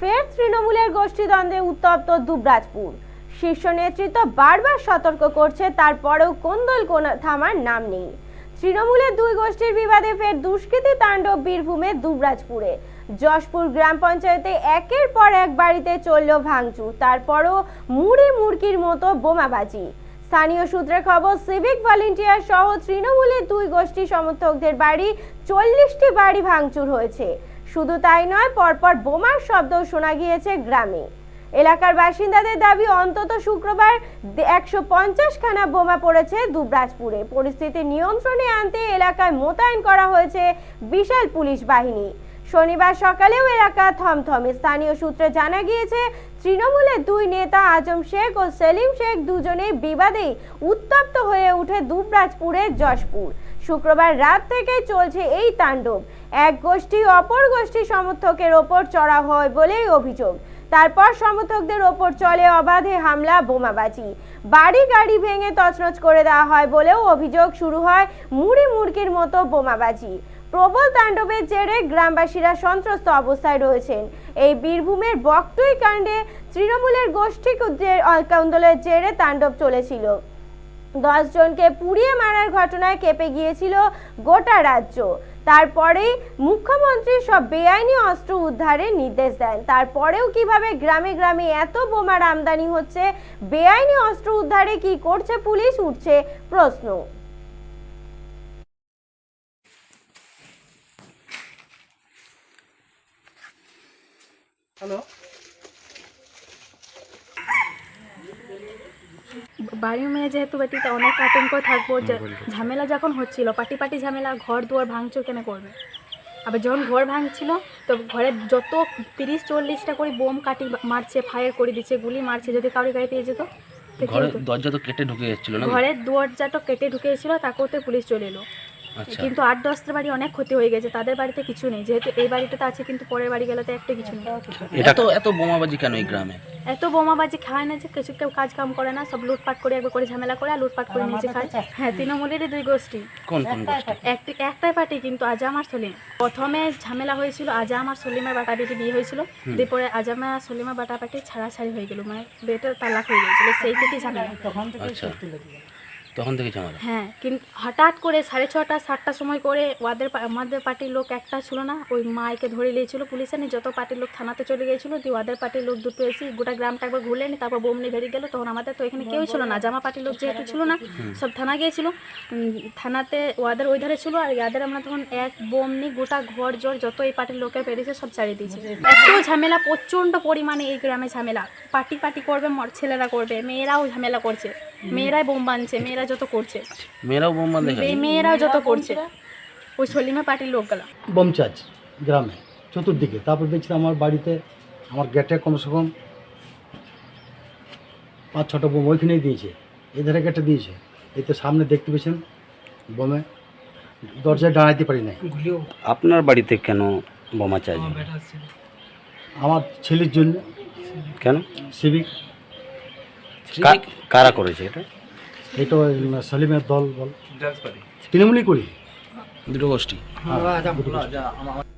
ফের তৃণমূলের গোষ্ঠীদ্বন্দ্বে উত্তপ্ত দুবরাজপুর। শীর্ষ নেতৃত্ব বারবার সতর্ক করছে, তারপরেও কোন্দল কোন থামার নাম নেই। তৃণমূলের দুই গোষ্ঠীর বিবাদে ফের দুষ্কৃতী তাণ্ডব বীরভূমে দুবরাজপুরে। যশপুর গ্রাম পঞ্চায়েতে একের পর এক বাড়িতে চলল ভাঙচুর, তারপরও মুড়ি মুড়কির মতো বোমাবাজি। স্থানীয় সূত্রে খবর, সিভিক ভলেন্টিয়ার সহ তৃণমূলের দুই গোষ্ঠী সমর্থকদের বাড়ি চল্লিশটি বাড়ি ভাঙচুর হয়েছে। শুধু তাই নয়, পরপর বোমার শব্দও শোনা গিয়েছে গ্রামে। এলাকার বাসিন্দাদের দাবি, অন্তত শুক্রবার একশো পঞ্চাশ খানা বোমা পড়েছে দুবরাজপুরে। পরিস্থিতি নিয়ন্ত্রণে আনতে এলাকায় মোতায়েন করা হয়েছে বিশাল পুলিশ বাহিনী। শনিবার সকালেও এলাকা থমথমে। স্থানীয় সূত্রে জানা গিয়েছে, তৃণমূলের দুই নেতা আজম শেখ ও সেলিম শেখ দুজনেই বিবাদেই উত্তপ্ত হয়ে উঠে দুবরাজপুরের যশপুর। শুক্রবার রাত থেকেই চলছে এই তাণ্ডব। এক গোষ্ঠী অপর গোষ্ঠী সমর্থকের ওপর চড়া হয় বলেই অভিযোগ। তারপর সমর্থকদের ওপর চলে অবাধে হামলা, বোমাবাজি। বাড়ি গাড়ি ভেঙে তছনছ করে দেওয়া হয় বলেও অভিযোগ শুরু হয় মুড়ি মুড়কির মতো বোমাবাজি। প্রবল তাণ্ডবের জেরে গ্রামবাসীরা সন্ত্রস্ত অবস্থায় রয়েছেন। এই বীরভূমের বকটুই কাণ্ডে তৃণমূলের গোষ্ঠী আন্দোলনের জেরে তাণ্ডব চলেছিল। দশ জনকে পুড়িয়ে মারার ঘটনায় কেঁপে গিয়েছিল গোটা রাজ্য। তারপরেই মুখ্যমন্ত্রী সব বেআইনি অস্ত্র উদ্ধারের নির্দেশ দেন। তারপরেও কীভাবে গ্রামে গ্রামে এত বোমার আমদানি হচ্ছে, বেআইনি অস্ত্র উদ্ধারে কি করছে পুলিশ, উঠছে প্রশ্ন। হ্যালো। বাড়ি মেয়ে যেহেতু বেটিতে অনেক আতঙ্ক থাকব ঝামেলা যখন হচ্ছিল পাটি পাটি ঝামেলা ঘর দুয়ার ভাঙচুর কেন করবে? আবার যখন ঘর ভাঙছিল তো ঘরে যত তিরিশ চল্লিশটা করে বোম কাটি মারছে ফায়ার করে দিচ্ছে গুলি মারছে যদি কারোর গায়ে পেয়ে যেত তো ঘরের? দরজা তো কেটে ঢুকে যাচ্ছিল না ঘরের দরজাটা কেটে ঢুকে ঢুকেছিল তাকেও পুলিশ চলে এলো। কিন্তু আট দশটা বাড়ি অনেক ক্ষতি হয়ে গেছে তাদের বাড়িতে কিছু নেই। যেহেতু এই বাড়িটাতে আছে কিন্তু পরের বাড়ি গেলে তো একটা কিছু নেই। এটা তো এত বোমাবাজি কেন এই গ্রামে? এত বোমাবাজি খায় না যে কিছু কেউ কাজ কাম করে না সব লুটপাট করে একবার করে ঝামেলা করে আর লুটপাট করে নিজে খায়। হ্যাঁ তৃণমূলেরই দুই গোষ্ঠী। কোন কোন গোষ্ঠী? একটি একটাই পার্টি কিন্তু আজাম আর সলিম। প্রথমে ঝামেলা হয়েছিল আজাম আর সলিমের বাটা বেটি বিয়ে হয়েছিল। এরপরে আজাম আর সলিমের বাটা বাটি ছাড়াছাড়ি হয়ে গেল মানে বেটার তালাক হয়ে গেছিল সেই থেকেই ঝামেলা। আচ্ছা। তখন থেকে ঝামেলা। হ্যাঁ কিন্তু হঠাৎ করে সাড়ে ছটা সাতটার সময় করে ওদের আমাদের পার্টির লোক একটা ছিল না ওই মাইকে ধরে নিয়েছিল পুলিশে নিয়ে যত পার্টির লোক থানাতে চলে গিয়েছিল দিয়ে ওদের পার্টির লোক দুটো এসে গোটা গ্রামটা একবার ঘুরলে নি তারপর বোমনি বেরিয়ে গেলো তখন আমাদের তো এখানে কেউ ছিল না জামা পার্টির লোক যেহেতু ছিল না সব থানা গিয়েছিল। থানাতে ওদের ওই ধারে ছিল আর ইয়াদের আমরা তখন এক বোমনি গোটা ঘর জোর যত এই পার্টির লোকের পেরেছে সব চালিয়ে দিয়েছে। এত ঝামেলা প্রচণ্ড পরিমাণে এই গ্রামে ঝামেলা পার্টি পার্টি করবে মর- ছেলেরা করবে মেয়েরাও ঝামেলা করছে। মেয়েরাই বোম বানছে মেয়েরা যত করছে। মেয়েরাও বোম এই মেয়েরাও যত করছে। ওই সলিমা পার্টির লোকগুলা। বোমচার্জ গ্রামে চতুর্দিকে। তারপর দেখছি আমার বাড়িতে আমার গেটে কমসে কম পাঁচ ছটা বোম ওইখানেই দিয়েছে। এধারে গেটে দিয়েছে। এই তো সামনে দেখতে পেয়েছেন বোমে। দরজায় দাঁড়াইতে পারি নাই। আপনার বাড়িতে কেন বোমা চাই আমার ছেলের জন্য। কেন? সিভিক। কারা করেছে এটা? এটা তো সলিমের দল বল। তৃণমূলই করি। দুটো গোষ্ঠী। হ্যাঁ, দুটো গোষ্ঠী।